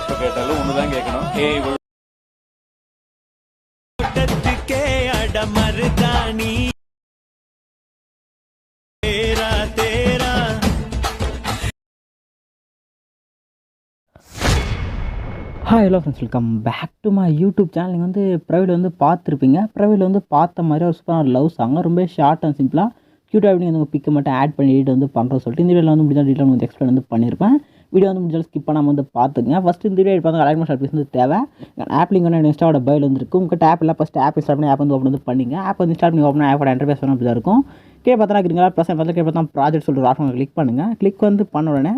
எப்ப கேட்டாலும் ஒண்ணுதான் கேட்கணும். ஏய் கூட்டத்துக்கே hello friends welcome back to my YouTube channel நீங்கள் வந்து ப்ரைவேட் வந்து பார்த்துருப்பீங்க. ப்ரைவேட் வந்து பார்த்த மாதிரி ஒரு சூப்பரான லவ் சாங் ரொம்ப ஷார்ட் அண்ட் சிம்பிளாக க்யூட்டாக எப்படி வந்து பிக்கை மட்டும் ஆட் பண்ணி எடிட் வந்து பண்ணுறோம் சொல்லிட்டு இந்த வீடியோவில் வந்து முடிஞ்சால் டீட்டெயில் வந்து எக்ஸ்பிளைன் வந்து பண்ணியிருப்பேன் வீடியோ வந்து முடிஞ்சாலும் ஸ்கிப் பண்ணாமல் வந்து பார்த்துங்க ஃபஸ்ட் இந்த வீடியோ பார்த்து அலைட் ஷார்ட் வந்து தேவை. ஆப் லிங்க் வந்து இன்ஸ்டாவோட பயில் வந்துருக்கு இருக்கும் உங்கள் ஆப் இல்லை ஃபஸ்ட் ஆப் இன்ஸ்டால் பண்ணி ஆப் வந்து ஓப்பன் வந்து பண்ணிங்க. ஆப் வந்து இன்ஸ்டால் பண்ணி ஓப்பன் ஆப்போட இன்டர்ஃபேஸ் வந்து அப்படி தான் இருக்கும். கே பார்த்தா இருக்கீங்களா ப்ளஸ் பார்த்தா கே பார்த்தா ப்ராஜெக்ட் சொல்லிட்டு ஆப்ஷன் கிளிக் பண்ணுங்கள் கிளிக் வந்து பண்ண உடனே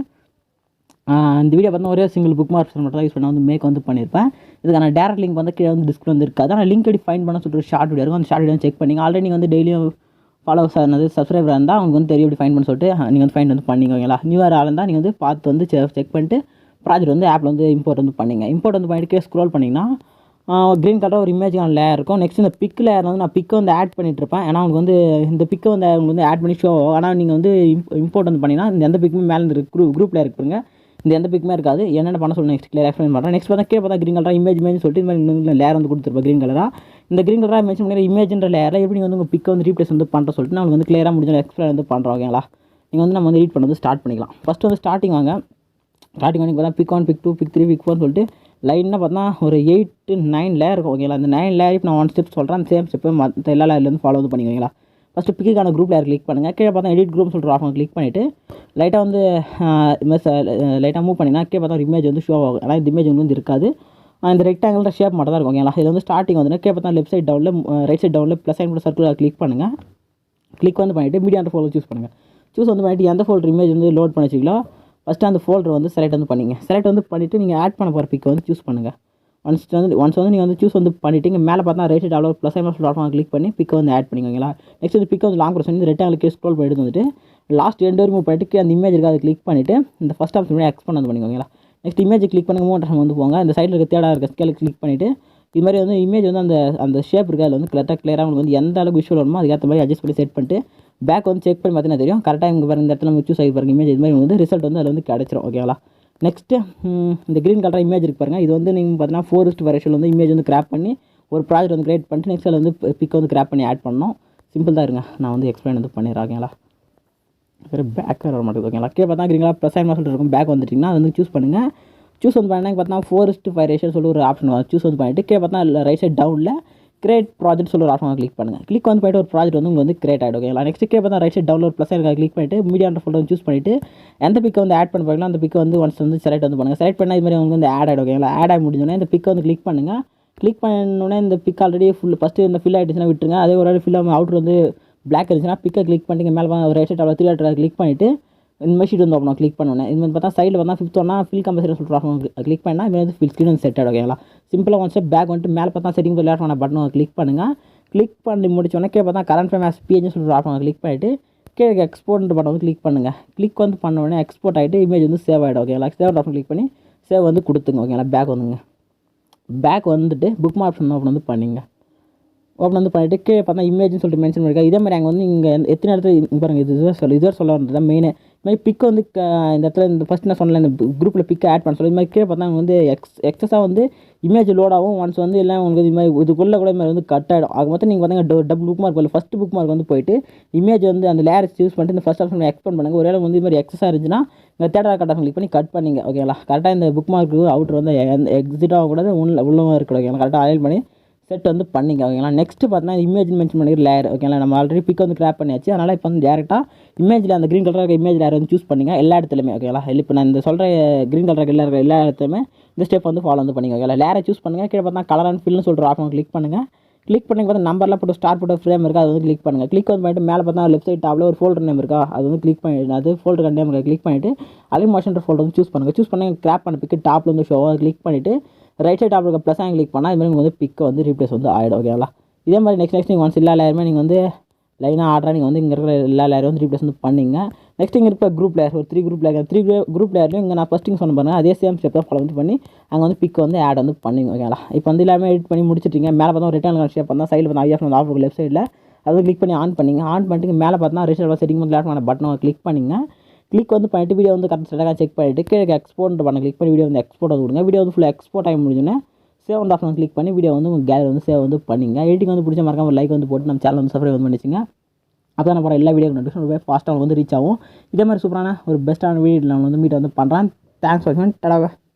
இந்த வீடியோ பார்த்தா ஒரே சிங்கிள் புக் மார்க் மட்டும் தான் யூஸ் பண்ண வந்து மேக் வந்து பண்ணியிருப்பேன். இதுக்கான டேரக்ட் லிங்க் வந்து கீழே வந்து டிஸ்கிரிப் வந்து இருக்காது. ஆனால் லிங்க் எப்படி ஃபைன் பண்ண சொல்லிட்டு ஷார்ட் வீடியோ இருக்கும். அந்த ஷார்ட் வீடியோ செக் பண்ணிங்க. ஆல்ரெடி நீங்கள் வந்து டெய்லியும் ஃபாலோவர்ஸ் ஆனது சப்ஸ்கிரைபர் இருந்தால் அவங்க வந்து தெரியும் எப்படி ஃபைன் பண்ண சொல்லிட்டு நீங்கள் வந்து ஃபைன் வந்து பண்ணிங்க ஓகேங்களா? நியூ இயர் இருந்தால் நீங்கள் வந்து பார்த்து வந்து செக் பண்ணிட்டு ப்ராஜெக்ட் வந்து ஆப்பில் வந்து இம்போர்ட் வந்து பண்ணிங்க. இம்போர்ட் வந்து பண்ணிட்டு ஸ்க்ரோல் பண்ணிங்கன்னா க்ரீன் கலர் ஒரு இமேஜ் லேயர் இருக்கும். நெக்ஸ்ட் இந்த பிக் லேயர் வந்து நான் பிக்கை வந்து ஆட் பண்ணிட்டு இருப்பேன் ஏன்னா உங்களுக்கு வந்து இந்த பிக்கை வந்து அவங்க வந்து ஆட் பண்ணி ஷோ ஆனால் நீங்கள் வந்து இம்போர்ட் வந்து பண்ணிங்கன்னா இந்த எந்த பிக்குமே மேலே இந்த குரூப் குரூப்பில் இருக்குங்க இந்த எந்த பிக்குமே இருக்காது. என்னென்ன பண்ண சொல்லி நெக்ஸ்ட் கிளியர் எக்ஸ்பிளைன் பண்ணுறேன் நெக்ஸ்ட் பார்த்தா கீழே பார்த்தா க்ரீன் கலராக இமேஜ் இமேஜ் சொல்லிட்டு இந்த மாதிரி லேயர் வந்து கொடுத்துருப்பேன் க்ரீன் கலராக இந்த க்ரீன் கலராக மென்ஷன் பண்ணி இமேஜ்ன்ற லேயரில் எப்படி நீங்கள் வந்து உங்கள் பிக்கை வந்து ரீப்ளேஸ் வந்து பண்ணுற சொல்லிட்டு நான் வந்து கிளியராக முடிஞ்ச எக்ஸ்பிளைன் வந்து பண்ணுறோம் ஓகேங்களா நீங்கள் வந்து நம்ம வந்து ரீட் பண்ண வந்து ஸ்டார்ட் பண்ணிக்கலாம். ஃபஸ்ட்டு வந்து ஸ்டார்டிங் வாங்க. ஸ்டார்டிங் வந்து பார்த்தா pic one pic two pic three pic ஃபோர்னு சொல்லிட்டு லைனாக பார்த்தா ஒரு எயிட் நைன் லேயர் இருக்கும் ஓகேங்களா அந்த நைன் லேயர் இப்போ நான் ஒன் ஸ்டெப் சொல்கிறேன் அந்த சேம் ஸ்டெப்பை மற்ற எல்லா லேயர்லேருந்து ஃபாலோ வந்து பண்ணிக்கோங்களா ஃபஸ்ட்டு பிக்குக்கான குரூப்பில் யார் கிளிக் பண்ணுங்கள் கீழே பார்த்தா எடிட் குரூப் சொல்கிற ஆஃபன் கிளிக் பண்ணிவிட்டு லைட்டாக வந்து லைட்டாக மூவ் பண்ணிங்கன்னா கீழே பார்த்தா ஒரு இமேஜ் வந்து ஷோ ஆகும். ஆனால் இந்த இமேஜ் வந்து இருக்காது. இந்த ரெக்டாங்கிள் ஷேப் மட்டும் தான் இருக்கும். ஓகேங்களா? இது வந்து ஸ்டார்டிங் வந்து கீழே பார்த்தா லெஃப்ட் சைட் டவுனில் ரைட் சைட் டவுனில் ப்ளஸ் சைன் சர்க்கிள் கிளிக் பண்ணுங்கள் கிளிக் வந்து பண்ணிவிட்டு மீடியா ஃபோல்டர் சூஸ் பண்ணுங்கள் சூஸ் வந்து பண்ணிவிட்டு எந்த ஃபோல்டர் இமேஜ் வந்து லோட் பண்ணி வச்சிங்களோ ஃபஸ்ட்டு அந்த ஃபோல்டர் வந்து செலக்ட் வந்து பண்ணிங்க. செலக்ட் வந்து பண்ணிவிட்டு நீங்கள் ஆட் பண்ண போகிற பிக்கை வந்து சூஸ் பண்ணுங்கள் ஒன்ஸ் வந்து ஒன்ஸ் வந்து நீங்கள் வந்து சூஸ் வந்து பண்ணிவிட்டு மேலே பார்த்தா ரைட் சைட் அவ்வளோ ப்ளஸ் ஐமஸ் டாட் கிளிக் பண்ணி பிக்கை வந்து ஆட் பண்ணிக்கோங்களா. நெக்ஸ்ட் வந்து பிக்கை வந்து லாங் ப்ரெஸ் பண்ணி ரெட்டாங்களுக்கு ஸ்க்ரோல் பண்ணிட்டு வந்துட்டு லாஸ்ட் ரெண்டு வரைக்கும் மூவ் பண்ணிட்டு அந்த இமேஜ் இருக்குது அதை கிளிக் பண்ணிவிட்டு இந்த ஃபஸ்ட் ஆப்ஷன் எக்ஸ்பெண்ட் வந்து பண்ணிக்கோங்களா. நெக்ஸ்ட் இமேஜ் கிளிக் பண்ணுங்க மூணு டைம் வந்து போங்க. இந்த சைடில் இருக்க தேடா இருக்க ஸ்கேல கிளிக் பண்ணிவிட்டு இது மாதிரி வந்து இமேஜ் வந்து அந்த அந்த ஷேப் இருக்குது அதில் வந்து கரெக்டாக கிளியராக உங்களுக்கு வந்து எந்த அளவுக்கு விஷுவல் வருமோ அதுக்கேற்ற மாதிரி அட்ஜஸ்ட் பண்ணி செட் பண்ணிட்டு பேக் வந்து செக் பண்ணி பார்த்தீங்கன்னா தெரியும். கரெக்டாக இங்கே பாருங்க இந்த இடத்துல நம்ம சூஸ் ஆகி பாருங்க இமேஜ் இது மாதிரி வந்து ரிசல்ட் வந்து அதில் வந்து கிடச்சிரும் ஓகேங்களா நெக்ஸ்ட்டு இந்த க்ரீன் கலராக இமேஜ் இருக்கு பாருங்கள் இது வந்து நீங்கள் பார்த்தீங்கன்னா ஃபோரஸ்ட் வெரைஷன் வந்து இமேஜ் வந்து கிராப் பண்ணி ஒரு ப்ராஜெக்ட் வந்து கிரியேட் பண்ணிட்டு நெக்ஸ்ட் அதில் வந்து பிக் வந்து கிராப் பண்ணி ஆட் பண்ணோம் சிம்பிள் தான் இருங்க. நான் வந்து எக்ஸ்பிளைன் வந்து பண்ணிடுறேன் ஓகேங்களா வேறு பேக் வர மாட்டேங்குது ஓகேங்களா கீழே பார்த்தா கிரீங்களா ப்ளஸ் ஆயிரம் சொல்லிட்டு இருக்கும். பேக் வந்துட்டிங்கன்னா அது வந்து சூஸ் பண்ணுங்கள் சூஸ் வந்து பண்ணிங்கன்னா பார்த்தா ஃபோரஸ்ட் ஃபைவ் ரேஷன் சொல்லி ஒரு ஆப்ஷன் வரும். சூஸ் வந்து பண்ணிட்டு கீழே பார்த்தா ரைட் சைட் டவுனில் கிரியேட் ப்ராஜெக்ட் சொல்லி ஒரு ஆப்ஷன் கிளிக் பண்ணுங்கள் கிளிக் வந்து போய்ட்டு ஒரு ப்ராஜெக்ட் வந்து உங்களுக்கு வந்து கிரியேட் ஆகிடும் ஓகேங்களா நெக்ஸ்ட் கே பார்த்தா ரைட் சைட் டவுன்லோட் ப்ளஸ் எனக்கு கிளிக் பண்ணிட்டு மீடியா ஃபோல்டர் சூஸ் பண்ணிட்டு எந்த பிக்கை வந்து ஆட் பண்ண போகிறீங்களோ அந்த பிக்கை வந்து ஒன்ஸ் வந்து செலக்ட் வந்து பண்ணுங்கள் செலக்ட் பண்ணால் இது மாதிரி உங்களுக்கு வந்து ஆட் ஆகிடும் ஓகேங்களா ஆட் ஆகி முடிஞ்சோடனே இந்த பிக்கை வந்து கிளிக் பண்ணுங்கள் கிளிக் பண்ணோடனே இந்த பிக் ஆல்ரெடி ஃபுல் ஃபஸ்ட்டு இந்த ஃபில் ஆகிடுச்சுன்னா விட்டுருங்க. அதே ஒரு ஃபில் அவுட்ரு வந்து பிளாக் இருந்துச்சுன்னா பிக்கை கிளிக் பண்ணிட்டு மேலே ஒரு ரைட் சைட் அவ்வளோ த்ரீ ஆட்டர் கிளிக் பண்ணிவிட்டு இந்த மாதிரி ஷீட் வந்து ஓப்பன் கிளிக் பண்ணுவேன் இது மாதிரி பார்த்தா சைடில் பார்த்தா ஃபிஃப்த் ஒன்னா ஃபில் கம்பல்சரி சொல்லிட்டு கிளிக் பண்ணால் இது வந்து ஃபில் ஸ்க்ரீன் வந்து செட் ஆகிடும் ஓகேங்களா சிம்பிளாக ஒன் பேக் வந்துட்டு மேலே பார்த்தா செட்டிங் லேட் பண்ண பட்டன் கிளிக் பண்ணுங்கள் கிளிக் பண்ணி முடிச்சோடனே கீழே பார்த்தா கரண்ட் ஃபேம் ஆஸ் பிஎன்ஜி சொல்லிட்டு ஆஃப் கிளிக் பண்ணிவிட்டு கீழே எக்ஸ்போர்ட் பட்டன் வந்து கிளிக் பண்ணுங்கள் கிளிக் வந்து பண்ண உடனே எக்ஸ்போர்ட் ஆகிட்டு இமேஜ் வந்து சேவ் ஆகிடும் ஓகேங்களா சேவ் ஆப்ஷன் கிளிக் பண்ணி சேவ் வந்து கொடுத்துங்க ஓகேங்களா பேக் வந்துங்க. பேக் வந்துட்டு புக் ஆப்ஷன் ஓப்பன் வந்து பண்ணிங்க. ஓப்பன் வந்து பண்ணிவிட்டு கீழே பார்த்தா இமேஜ்னு சொல்லிட்டு மென்ஷன் பண்ணிருக்கா இதே மாதிரி அங்கே வந்து இங்கே எத்தனை இடத்துல பாருங்கள் பாருங்க இது இதுதான் சொல்ல இதுதான் சொல்ல வந்தது தான் மாதிரி பிக் வந்து இந்த இடத்துல இந்த ஃபஸ்ட் நான் சொன்னேன் இந்த குரூப்பில் பிக்கை ஆட் பண்ண சொல்லி இது மாதிரி கீழே பார்த்தா வந்து எக்ஸ் எக்ஸஸாக வந்து இமேஜ் லோட் ஆகும். ஒன்ஸ் வந்து எல்லாம் உங்களுக்கு இது மாதிரி இதுக்குள்ளே கூட இது மாதிரி வந்து கட் ஆகிடும் அது மொத்தம் நீங்கள் பார்த்தீங்கன்னா டபுள் புக் மார்க் இல்லை ஃபஸ்ட் புக் மார்க் வந்து போயிட்டு இமேஜ் வந்து அந்த லேயர்ஸ் யூஸ் பண்ணிட்டு இந்த ஃபஸ்ட் ஆப்ஷன் எக்ஸ்பெண்ட் பண்ணுங்கள் ஒரு வந்து இது மாதிரி எக்ஸஸாக இருந்துச்சுன்னா இந்த தேட்டர் கட் கிளிக் பண்ணி கட் பண்ணிங்க. ஓகேங்களா கரெக்டாக இந்த புக் மார்க்கு அவுட்ரு வந்து எக்ஸிட் ஆகக்கூடாது உள்ள உள்ளவும் இருக்கணும். ஓகேங்களா கரெக்டாக அயல் பண்ணி செட் வந்து பண்ணிங்க ஓகேங்களா நெக்ஸ்ட் பார்த்தீங்கன்னா இமேஜ் மென்ஷன் பண்ணிக்கிற லேயர் ஓகேங்களா நம்ம ஆல்ரெடி பிக் வந்து கிராப் பண்ணியாச்சு. அதனால் இப்போ வந்து டேரெக்டாக இமேஜில் அந்த க்ரீன் கலர் இமேஜ் லேயர் வந்து சூஸ் பண்ணிங்க எல்லா இடத்துலையுமே ஓகேங்களா இப்போ நான் இந்த சொல்கிற க்ரீன் கலர் எல்லா எல்லா இடத்துலையுமே இந்த ஸ்டெப் வந்து ஃபாலோ வந்து பண்ணிங்க ஓகேங்களா லேரை சூஸ் பண்ணுங்கள் கீழே பார்த்தா கலர் அண்ட் ஃபில்னு சொல்கிற ஆஃப் கிளிக் பண்ணுங்கள் கிளிக் பண்ணி பார்த்தா நம்பர்லாம் போட்டு ஸ்டார் போட்டு ஃப்ரேம் இருக்கா அது வந்து கிளிக் பண்ணுங்கள் கிளிக் வந்து பண்ணிட்டு மேலே பார்த்தா லெஃப்ட் சைட் டாப்ல ஒரு ஃபோல்டர் நேம் இருக்கா அது வந்து கிளிக் பண்ணி அது ஃபோல்டர் நேம் இருக்கா கிளிக் பண்ணிவிட்டு அலின் மாஷன் ஃபோல்டர் வந்து சூஸ் பண்ணுங்கள் சூஸ் பண்ணி கிராப் பண்ண பிக்கு டாப்பில் வந்து ஷோவாக கிளிக் பண்ணிவிட்டு ரைட் சைட் டாப்பில் இருக்க ப்ளஸ் ஆங்க கிளிக் பண்ணால் இதுமாதிரி உங்களுக்கு வந்து பிக்கை வந்து ரீப்ளேஸ் வந்து ஆகிடும் ஓகேங்களா இதே மாதிரி நெக்ஸ்ட் நெக்ஸ்ட் நீங்கள் ஒன்ஸ் எல்லா லேயருமே நீங்கள் வந்து லைனாக ஆர்டராக நீங்கள் வந்து இங்கே இருக்கிற எல்லா லேயரும் வந்து ரீப்ளேஸ் வந்து பண்ணிங்க. நெக்ஸ்ட் இங்கே இருக்க குரூப் லேயர் ஒரு three group layer three group லேயர்லையும் இங்கே நான் ஃபஸ்ட்டிங் சொன்ன பாருங்க அதே சேம் ஸ்டெப் தான் ஃபாலோ வந்து பண்ணி அங்கே வந்து பிக் வந்து ஆட் வந்து பண்ணிங்க ஓகேங்களா இப்போ வந்து எல்லாமே எடிட் பண்ணி முடிச்சிட்டீங்க. மேலே பார்த்தா ரிட்டர்ன் ஷேப் பண்ணால் சைடில் பார்த்தா ஐஎஃப் வந்து ஆஃப் லெஃப்ட் சைடில் அதை கிளிக் பண்ணி ஆன் பண்ணிங்க. ஆன் பண்ணிட்டு மேலே பார்த்தா ரிஜிஸ்டர் செட்டிங் வந்து லேட் பட்டனை கிளிக் பண்ணிங்க. கிளிக் வந்து பண்ணிட்டு வீடியோ வந்து கரெக்ட் செட்டாக செக் பண்ணிவிட்டு கீழே எக்ஸ்போர்ட் பண்ண கிளிக் பண்ணி வீடியோ வந்து எக்ஸ்போர்ட் வந்து கொடுங்க. வீடியோ வந்து ஃபுல்லாக எக்ஸ்போர்ட் ஆகி முடிஞ்சோன்னே சேவ் அண்ட் ஆப்ஷன் கிளிக் பண்ணி வீடியோ வந்து உங்கள் கேலரி வந்து சேவ் வந்து பண்ணிங்க. எடிட்டிங் வந்து பிடிச்ச மறக்காம லைக் வந்து போட்டு நம்ம சேனல் வந்து சப்ஸ்கிரைப் வந்து பண்ணிச்சுங்க. அப்போ தான் போகிற எல்லா வீடியோ நோட்டிஃபிகேஷன் ரொம்ப ஃபாஸ்ட்டாக வந்து ரீச் ஆகும். இதே மாதிரி சூப்பரான ஒரு பெஸ்ட்டான வீடியோ நான் வந்து மீட் வந்து பண்ணுறேன் தேங்க்ஸ் ஃபார் டடாவை